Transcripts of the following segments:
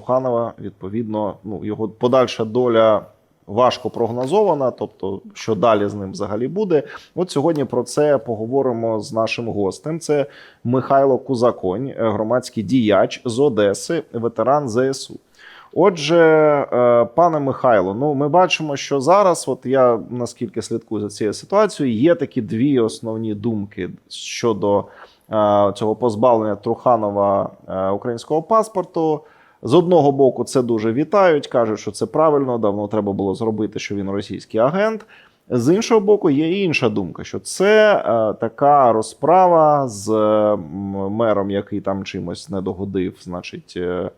Труханова, відповідно, ну його подальша доля важко прогнозована. Тобто, що далі з ним взагалі буде. От сьогодні про це поговоримо з нашим гостем. Це Михайло Кузаконь, е, громадський діяч з Одеси, ветеран ЗСУ. Отже, е, пане Михайло, ну ми бачимо, що зараз, от я наскільки слідкую за цією ситуацією, є такі дві основні думки щодо е, цього позбавлення Труханова українського паспорту. З одного боку, це дуже вітають, кажуть, що це правильно, давно треба було зробити, що він російський агент. З іншого боку, є інша думка, що це е, така розправа з мером, який там чимось не догодив, значить, е,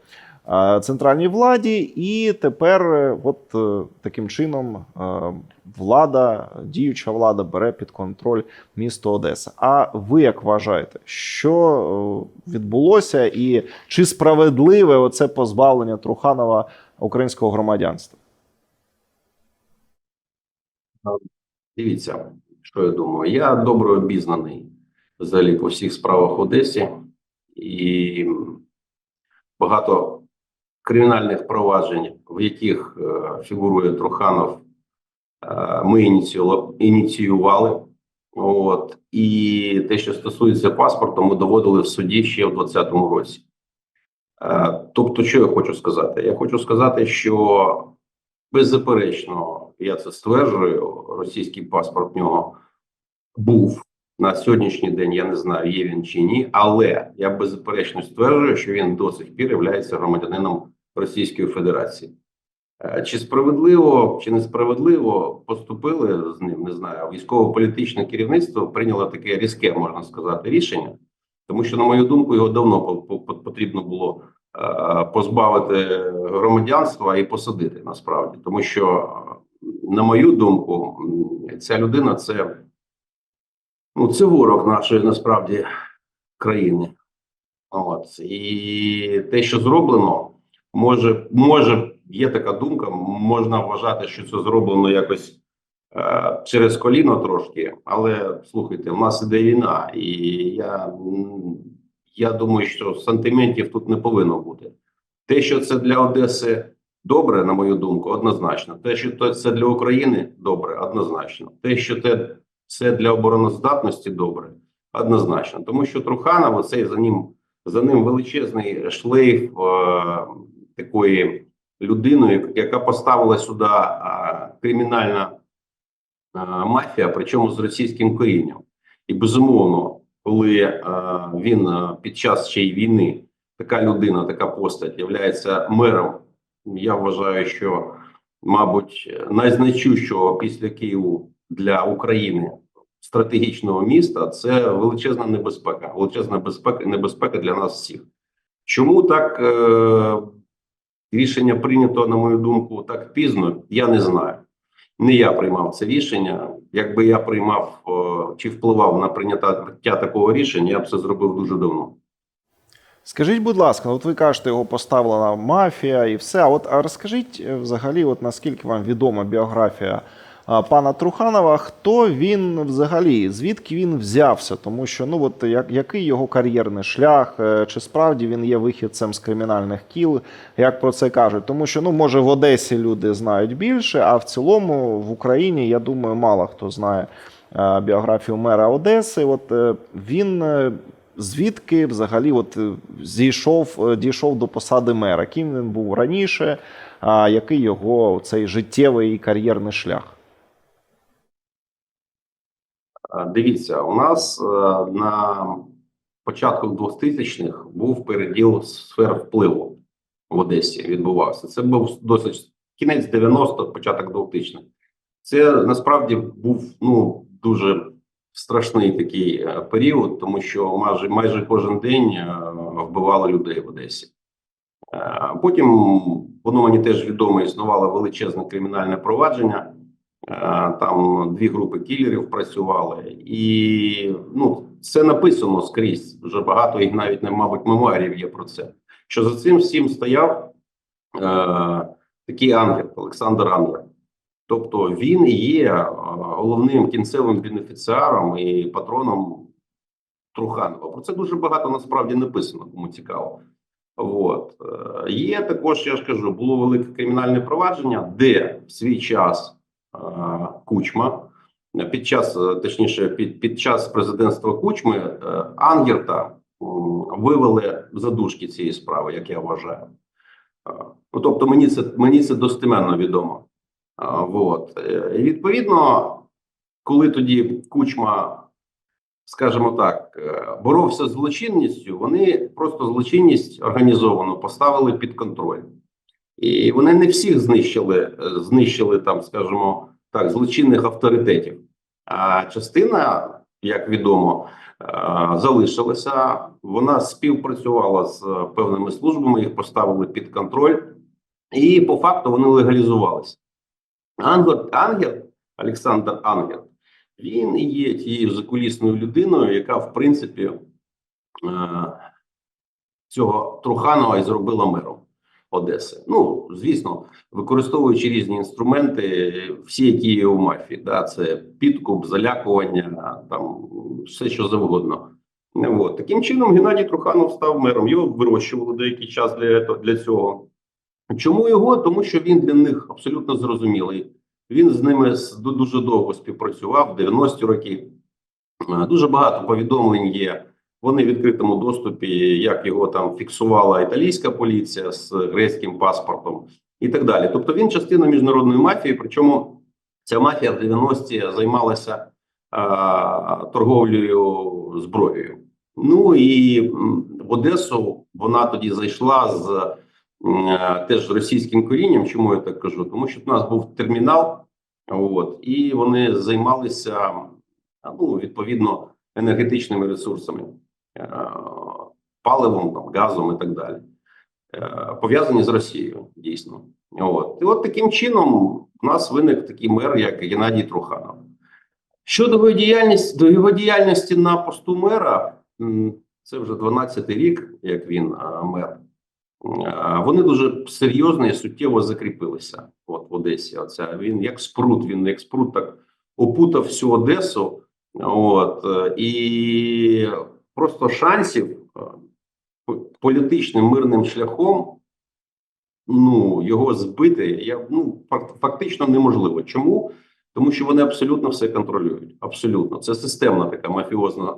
центральній владі, і тепер, е, от е, таким чином, е, влада, діюча влада бере під контроль місто Одеса. А ви як вважаєте, що е, відбулося, і чи справедливе оце позбавлення Труханова українського громадянства? Дивіться, що я думаю. Я добре обізнаний взагалі по всіх справах Одесі, і багато кримінальних проваджень, в яких е, фігурує Труханов, е, ми ініціювали. От і те, що стосується паспорту, ми доводили в суді ще в 2020 році. Е, Тобто, що я хочу сказати? Я хочу сказати, що беззаперечно, я це стверджую, російський паспорт в нього був на сьогоднішній день. Я не знаю, є він чи ні, але я беззаперечно стверджую, що він до сих пір є громадянином Російської Федерації. Е, Чи справедливо, чи несправедливо поступили з ним, не знаю. Військово-політичне керівництво прийняло таке різке, можна сказати, рішення, тому що, на мою думку, його давно по- по- потрібно було е, позбавити громадянства і посадити насправді, тому що, на мою думку, ця людина це, ну, це ворог нашої насправді країни. От і те, що зроблено, може, може, є така думка, можна вважати, що це зроблено якось е, через коліно трошки. Але слухайте, в нас іде війна, і я, я думаю, що сантиментів тут не повинно бути. Те, що це для Одеси добре, на мою думку, однозначно. Те, що це для України добре, однозначно. Те, що те, це для обороноздатності добре, однозначно. Тому що Труханов, оцей за ним за ним величезний шлейф е, такої людини, яка поставила сюди кримінальна мафія, причому з російським корінням. І безумовно, коли він під час ще й війни, така людина, така постать, являється мером, я вважаю, що, мабуть, найзначущого після Києву для України стратегічного міста це величезна небезпека, величезна безпека, небезпека для нас всіх. Чому так е, рішення прийнято, на мою думку, так пізно, я не знаю. Не я приймав це рішення. Якби я приймав чи впливав на прийняття такого рішення, я б це зробив дуже давно. Скажіть, будь ласка, от ви кажете, його поставила мафія і все. От а розкажіть е, взагалі, от наскільки вам відома біографія пана Труханова, хто він взагалі, звідки він взявся? Тому що ну от як, який його кар'єрний шлях, е, чи справді він є вихідцем з кримінальних кіл, як про це кажуть? Тому що ну може в Одесі люди знають більше, а в цілому в Україні, я думаю, мало хто знає е, біографію мера Одеси. От е, він. Звідки взагалі от зійшов, дійшов до посади мера? Ким він був раніше? А який його цей життєвий і кар'єрний шлях? Е, Дивіться, у нас е, на початку 2000-х був переділ сфер впливу в Одесі. Відбувався. Це був досить кінець 90-х, початок 2000-х. Це насправді був ну дуже страшний такий е, період, тому що майже майже кожен день вбивали людей в Одесі. Потім воно мені теж відомо існувало величезне кримінальне провадження. Е, Там дві групи кілерів працювали, і ну це написано скрізь. Вже багато і навіть не мабуть мемуарів є про це. Що за цим всім стояв е, такий ангел Олександр Ангел. Тобто він є е, головним кінцевим бенефіціаром і патроном Труханова. Про це дуже багато насправді написано, кому цікаво. От. Е, Є також, я ж кажу, було велике кримінальне провадження, де в свій час Кучма, під час, е, точніше, під, під час президентства Кучми е, Ангерта вивели задушки цієї справи, як я вважаю. Ну, тобто, мені це мені це достеменно відомо. А, вот. Е, І відповідно, коли тоді Кучма, скажімо так, боровся з злочинністю, вони просто злочинність організовано поставили під контроль. І вони не всіх знищили, е, знищили там, скажімо так, злочинних авторитетів. А частина, як відомо, е, залишилася. Вона співпрацювала з певними службами, їх поставили під контроль, і по факту вони легалізувалися. Ангер, Ангер, Олександр Ангер, він є тією закулісною людиною, яка, в принципі, е, цього Труханова і зробила мером Одеси. Ну, звісно, використовуючи різні інструменти, всі, які є у мафії, да, це підкуп, залякування, там все що завгодно. От. Таким чином, Геннадій Труханов став мером. Його вирощували деякий час для, для цього. Чому його? Тому що він для них абсолютно зрозумілий. Він з ними дуже довго співпрацював, 90-ті роки. Е, Дуже багато повідомлень є. Вони в відкритому доступі, як його там фіксувала італійська поліція з грецьким паспортом і так далі. Тобто він частина міжнародної мафії. Причому ця мафія в 90-ті займалася а, торговлею зброєю. Ну і в Одесу вона тоді зайшла з м, е, теж російським корінням. Чому я так кажу? Тому що в нас був термінал, от і вони займалися ну, відповідно енергетичними ресурсами, паливом, там, газом і так далі. Е, Пов'язані з Росією, дійсно. От. І от таким чином у нас виник такий мер, як Геннадій Труханов. Щодо його діяльності, до його діяльності на посту мера, це вже 12-й рік, як він а, мер. Вони дуже серйозно і суттєво закріпилися. От в Одесі. Оця він як спрут, він як спрут так опутав всю Одесу. От е, і просто шансів е, політичним мирним шляхом ну його збити я ну фактично неможливо. Чому? Тому що вони абсолютно все контролюють. Абсолютно, це системна така мафіозна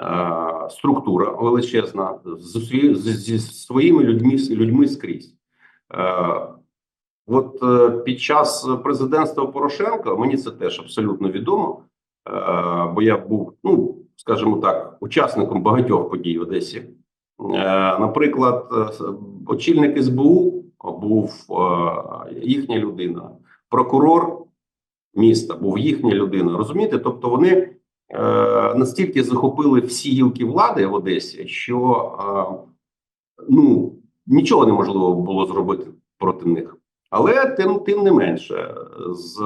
е, структура величезна з, з, зі своїми людьми людьми скрізь. Е, От е, під час президентства Порошенка мені це теж абсолютно відомо, е, бо я був, ну скажімо так, учасником багатьох подій в Одесі. Е, Наприклад, е, очільник СБУ був е, їхня людина, прокурор міста був їхня людина. Розумієте? Тобто вони настільки захопили всі гілки влади в Одесі, що ну нічого неможливо було зробити проти них. Але тим, тим не менше, з,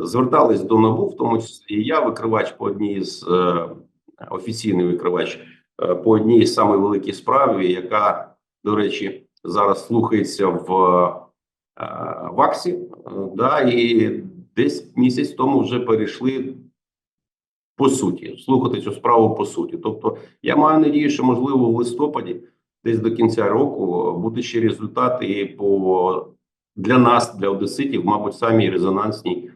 звертались до НАБУ, в тому числі і я, викривач по одній з е, офіційний викривач е, по одній з самої великій справі, яка, до речі, зараз слухається в е, ВАКСі, е, да, і десь місяць тому вже перейшли по суті, слухати цю справу по суті. Тобто, я маю надію, що можливо в листопаді, десь до кінця року, будуть ще результати по для нас, для одеситів, мабуть, самій резонансній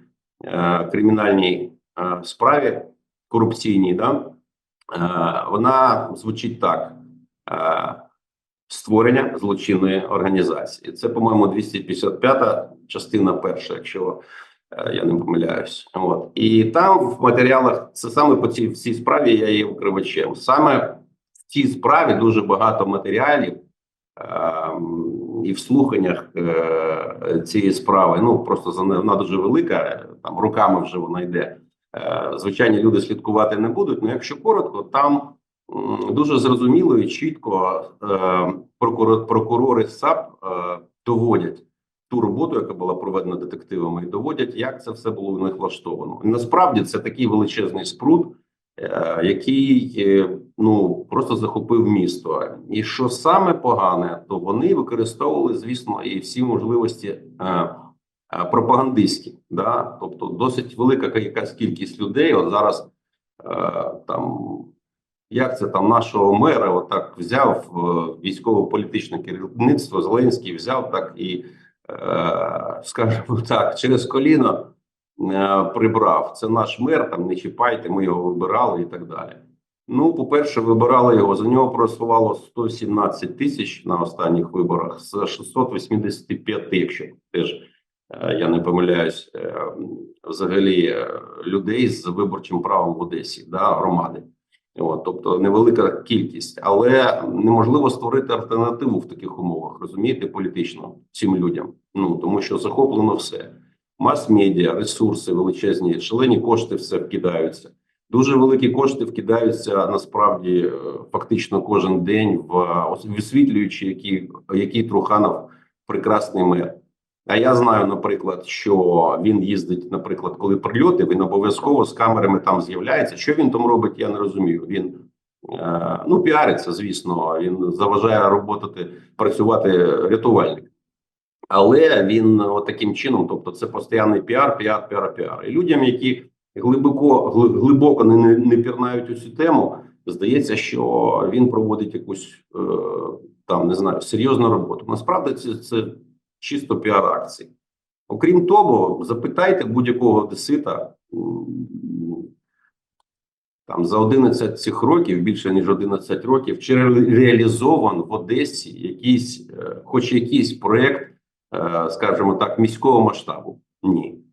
е, кримінальній е, справі корупційній. Да? Е, вона звучить так: створення злочинної організації. Це, по-моєму, 255 частина перша, якщо я не помиляюсь. От і там в матеріалах це саме по цій в цій справі. Я є викривачем. Саме в цій справі дуже багато матеріалів. ем, І в слуханнях е, цієї справи, ну просто за вона дуже велика, там роками вже вона йде. Е, Звичайні люди слідкувати не будуть. Ну, якщо коротко, там дуже зрозуміло і чітко е, прокурор, прокурори САП е, доводять ту роботу, яка була проведена детективами, і доводять, як це все було в них влаштовано. Насправді це такий величезний спрут, який е, ну просто захопив місто. І що саме погане, то вони використовували, звісно, і всі можливості. Е, е, Пропагандистські, да, тобто досить велика якась кількість людей. От зараз е, там Як це там нашого мера отак взяв е, військово-політичне керівництво, Зеленський взяв так і, е, скажімо так, через коліно е, прибрав. Це наш мер, там не чіпайте, ми його вибирали і так далі. Ну, по-перше, вибирали його. За нього проголосувало 117 тисяч на останніх виборах з 685, якщо теж е, я не помиляюсь, е, взагалі е, людей з виборчим правом в Одесі, да, громади. От, тобто невелика кількість, але неможливо створити альтернативу в таких умовах, розумієте, політично цим людям. Ну тому що захоплено все. Мас-медіа, ресурси величезні, шалені кошти все вкидаються. Дуже великі кошти вкидаються насправді е, фактично кожен день в висвітлюючи, який, який Труханов прекрасний мер. А я знаю, наприклад, що він їздить, наприклад, коли прильоти, він обов'язково з камерами там з'являється. Що він там робить, я не розумію. Він е, ну піариться, звісно, він заважає роботати, працювати рятувальник. Але він от таким чином, тобто, це постійний піар, піар, піар, піар. І людям, які глибоко глибоко не, не, пірнають у цю тему, здається, що він проводить якусь е, там не знаю серйозну роботу. Насправді це, це чисто піар-акції. Окрім того, запитайте будь-якого одесита там за 11 цих років, більше ніж 11 років, чи реалізован в Одесі якийсь, е, хоч якийсь проект, е, Е, скажімо так, міського масштабу. Ні.